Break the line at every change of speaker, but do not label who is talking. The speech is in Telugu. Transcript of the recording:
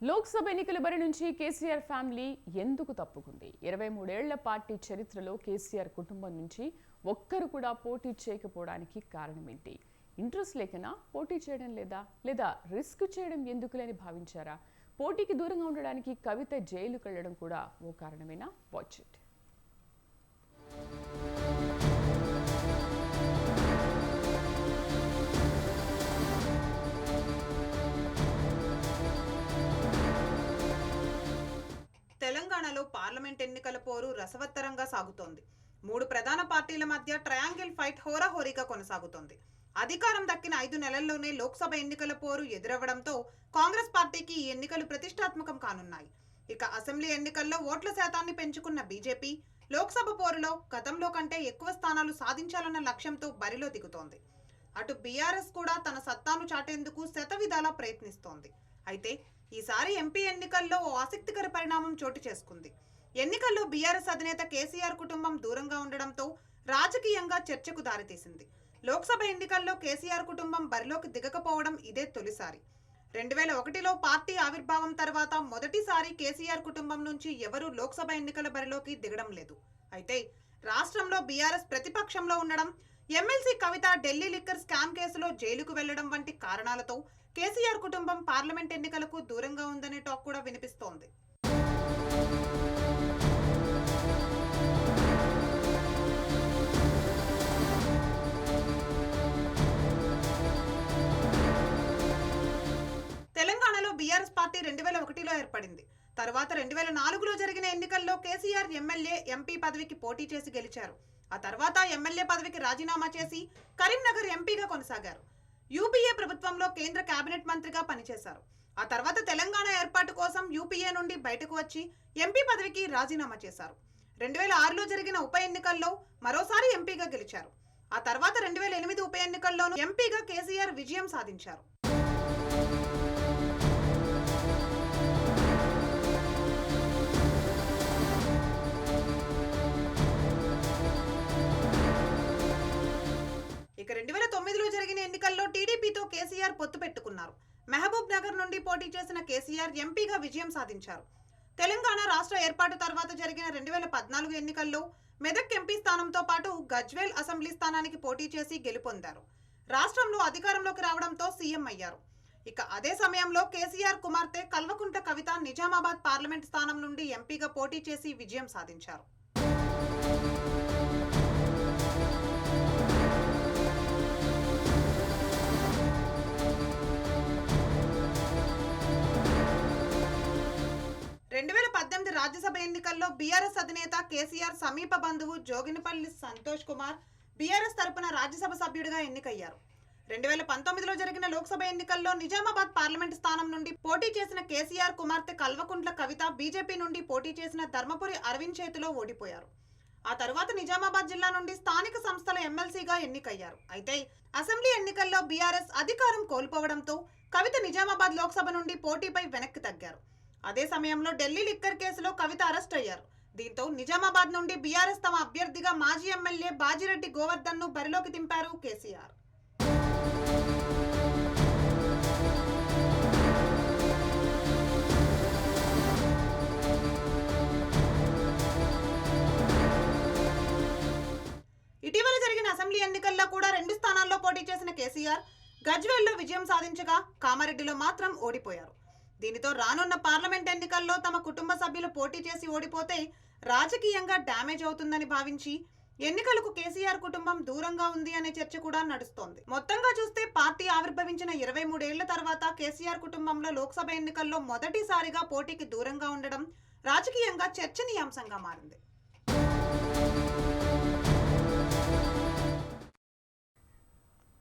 లోక్సభ ఎన్నికల బరి నుంచి కేసీఆర్ ఫ్యామిలీ ఎందుకు తప్పుకుంది? ఇరవై మూడేళ్ళ పార్టీ చరిత్రలో కేసీఆర్ కుటుంబం నుంచి ఒక్కరు కూడా పోటీ చేయకపోవడానికి కారణం ఏంటి ఇంట్రెస్ట్ లేకనా? పోటీ చేయడం లేదా? లేదా రిస్క్ చేయడం ఎందుకులని భావించారా? పోటీకి దూరంగా ఉండడానికి కవిత జైలుకు వెళ్ళడం కూడా ఓ కారణమేనా? వాచ్ ఇట్
తెలంగాణలో పార్లమెంట్ ఎన్నికల పోరు రసవత్తరంగా సాగుతోంది. మూడు ప్రధాన పార్టీల మధ్య ట్రయాంగిల్ ఫైట్ హోరాహోరీగా కొనసాగుతోంది. అధికారం దక్కిన ఐదు నెలల్లోనే లోక్సభ ఎన్నికల పోరు ఎదురవ్వడంతో కాంగ్రెస్ పార్టీకి ఈ ఎన్నికలు ప్రతిష్టాత్మకం కానున్నాయి. ఇక అసెంబ్లీ ఎన్నికల్లో ఓట్ల శాతాన్ని పెంచుకున్న బీజేపీ లోక్సభ పోరులో గతంలో కంటే ఎక్కువ స్థానాలు సాధించాలన్న లక్ష్యంతో బరిలో దిగుతోంది. అటు బీఆర్ఎస్ కూడా తన సత్తాను చాటేందుకు శతవిధాలా ప్రయత్నిస్తోంది. అయితే ఈసారి ఎంపీ ఎన్నికల్లో ఓ ఆసక్తికర పరిణామం చోటు చేసుకుంది. ఎన్నికల్లో బీఆర్ఎస్ అధినేత కేసీఆర్ కుటుంబం దూరంగా ఉండడంతో రాజకీయంగా చర్చకు దారితీసింది. లోక్సభ ఎన్నికల్లో కేసీఆర్ కుటుంబం బరిలోకి దిగకపోవడం ఇదే తొలిసారి. రెండు వేల ఒకటిలో పార్టీ ఆవిర్భావం తర్వాత మొదటిసారి కేసీఆర్ కుటుంబం నుంచి ఎవరూ లోక్సభ ఎన్నికల బరిలోకి దిగడం లేదు. అయితే రాష్ట్రంలో బీఆర్ఎస్ ప్రతిపక్షంలో ఉండడం MLC Kavitha Delhi liquor scam కేసులో జైలుకు వెళ్ళడం వంటి కారణాలతో కేసీఆర్ కుటుంబం పార్లమెంట్ ఎన్నికలకు దూరంగా ఉందనే టాక్ కూడా వినిపిస్తోంది. తెలంగాణలో బీఆర్ఎస్ పార్టీ రెండు వేల ఒకటిలో ఏర్పడింది. తర్వాత రెండు వేల నాలుగులో జరిగిన ఎన్నికల్లో కేసీఆర్ ఎమ్మెల్యే ఎంపీ పదవికి పోటీ చేసి గెలిచారు. ఆ తర్వాత ఎమ్మెల్యే పదవికి రాజీనామా చేసి కరీంనగర్ ఎంపీగా కొనసాగారు. యూపీఏ ప్రభుత్వంలో కేంద్ర కేబినెట్ మంత్రిగా పనిచేశారు. ఆ తర్వాత తెలంగాణ ఏర్పాటు కోసం యూపీఏ నుండి బయటకు వచ్చి ఎంపీ పదవికి రాజీనామా చేశారు. రెండు వేల ఆరులో జరిగిన ఉప ఎన్నికల్లో మరోసారి ఎంపీగా గెలిచారు. ఆ తర్వాత రెండు వేల ఎనిమిది ఉప ఎన్నికల్లోనూ ఎంపీగా కేసీఆర్ విజయం సాధించారు. నుండి పోటీ చేసిన కేసీఆర్ ఎంపీగా విజయం సాధించారు. తెలంగాణ రాష్ట్ర ఏర్పాటు తర్వాత జరిగిన రెండు వేల పద్నాలుగు ఎన్నికల్లో మెదక్ ఎంపీ స్థానంతో పాటు గజ్వేల్ అసెంబ్లీ స్థానానికి పోటీ చేసి గెలుపొందారు. రాష్ట్రంలో అధికారంలోకి రావడంతో సీఎం అయ్యారు. ఇక అదే సమయంలో కేసీఆర్ కుమార్తె కల్వకుంట్ల కవిత నిజామాబాద్ పార్లమెంట్ స్థానం నుండి ఎంపీగా పోటీ చేసి విజయం సాధించారు. రాజ్యసభ ఎన్నికల్లో బీఆర్ఎస్ అధినేత కేసీఆర్ సమీప బంధువు జోగినిపల్లి సంతోష్ కుమార్ బీఆర్ఎస్ తరపున రాజ్యసభ సభ్యుడిగా ఎన్నికయ్యారు. రెండు వేల పంతొమ్మిదిలో జరిగిన లోక్సభ ఎన్నికల్లో నిజామాబాద్ పార్లమెంట్ స్థానం నుండి పోటీ చేసిన కేసీఆర్ కుమార్తె కల్వకుంట్ల కవిత బీజేపీ నుండి పోటీ చేసిన ధర్మపురి అరవింద్ చేతిలో ఓడిపోయారు. ఆ తరువాత నిజామాబాద్ జిల్లా నుండి స్థానిక సంస్థల ఎమ్మెల్సీగా ఎన్నికయ్యారు. అయితే అసెంబ్లీ ఎన్నికల్లో బీఆర్ఎస్ అధికారం కోల్పోవడంతో కవిత నిజామాబాద్ లోక్సభ నుండి పోటీపై వెనక్కి తగ్గారు. అదే సమయంలో ఢిల్లీ లిక్కర్ కేసులో కవిత అరెస్ట్ అయ్యారు. దీంతో నిజామాబాద్ నుండి బీఆర్ఎస్ తమ అభ్యర్థిగా మాజీ ఎమ్మెల్యే బాజిరెడ్డి గోవర్ధన్ను బరిలోకి దింపారు కేసీఆర్. ఇటీవల జరిగిన అసెంబ్లీ ఎన్నికల్లో కూడా రెండు స్థానాల్లో పోటీ చేసిన కేసీఆర్ గజ్వేల్లో విజయం సాధించగా కామారెడ్డిలో మాత్రం ఓడిపోయారు. దీనితో రానున్న పార్లమెంట్ ఎన్నికల్లో తమ కుటుంబ సభ్యులు పోటీ చేసి ఓడిపోతే రాజకీయంగా డ్యామేజ్ అవుతుందని భావించి ఎన్నికలకు కేసీఆర్ కుటుంబం దూరంగా ఉంది అనే చర్చ కూడా నడుస్తోంది. మొత్తంగా చూస్తే పార్టీ ఆవిర్భవించిన ఇరవై మూడేళ్ళ తర్వాత కేసీఆర్ కుటుంబంలో లోక్సభ ఎన్నికల్లో మొదటిసారిగా పోటీకి దూరంగా ఉండడం రాజకీయంగా చర్చనీయాంశంగా మారింది.